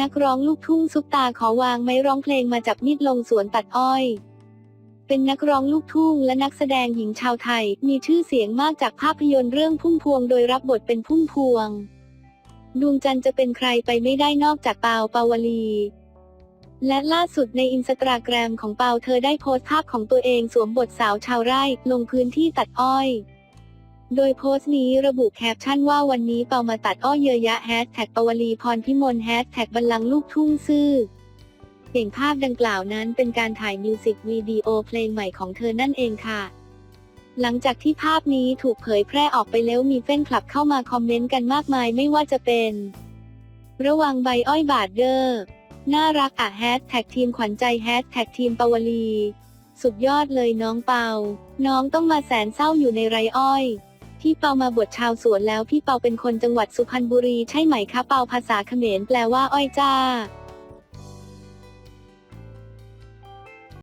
นักร้องลูกทุ่งซุปตาขอวางไม้ร้องเพลงมาจับมีดลงสวนตัดอ้อย เป็นนักร้องลูกทุ่งและนักแสดงหญิงชาวไทย มีชื่อเสียงมากจากภาพยนตร์เรื่องพุ่มพวงโดยรับบทเป็นพุ่มพวง ดวงจันทร์จะเป็นใครไปไม่ได้นอกจากเปาเปาวลี และล่าสุดในอินสตาแกรมของเปาเธอได้โพสต์ภาพของตัวเองสวมบทสาวชาวไร่ ลงพื้นที่ตัดอ้อย โดยโพสต์นี้ระบุแคปชั่นว่าวันนี้เปามาตัดอ้อยเยอะยะแฮชแท็กปวลีพรพิมลแฮชแท็กบัลลังก์ลูกทุ่งซื่อเสียงภาพดังกล่าวนั้นเป็นการถ่ายมิวสิกวิดีโอเพลงใหม่ของเธอนั่นเองค่ะ หลังจากที่ภาพนี้ถูกเผยแพร่ออกไปแล้วมีแฟนคลับเข้ามาคอมเมนต์กันมากมายไม่ว่าจะเป็น ระวังใบอ้อยบาดเดอร์น่ารักอะแฮชแท็กทีมขวัญใจแฮชแท็กทีมปวลี สุดยอดเลยน้องเปา น้องต้องมาแสนเศร้าอยู่ในไรอ้อย พี่เปามาบวชชาวสวนแล้วพี่เปาเป็นคนจังหวัดสุพรรณบุรีใช่ไหมคะเปาภาษาเขมรแปลว่าอ้อยจ้า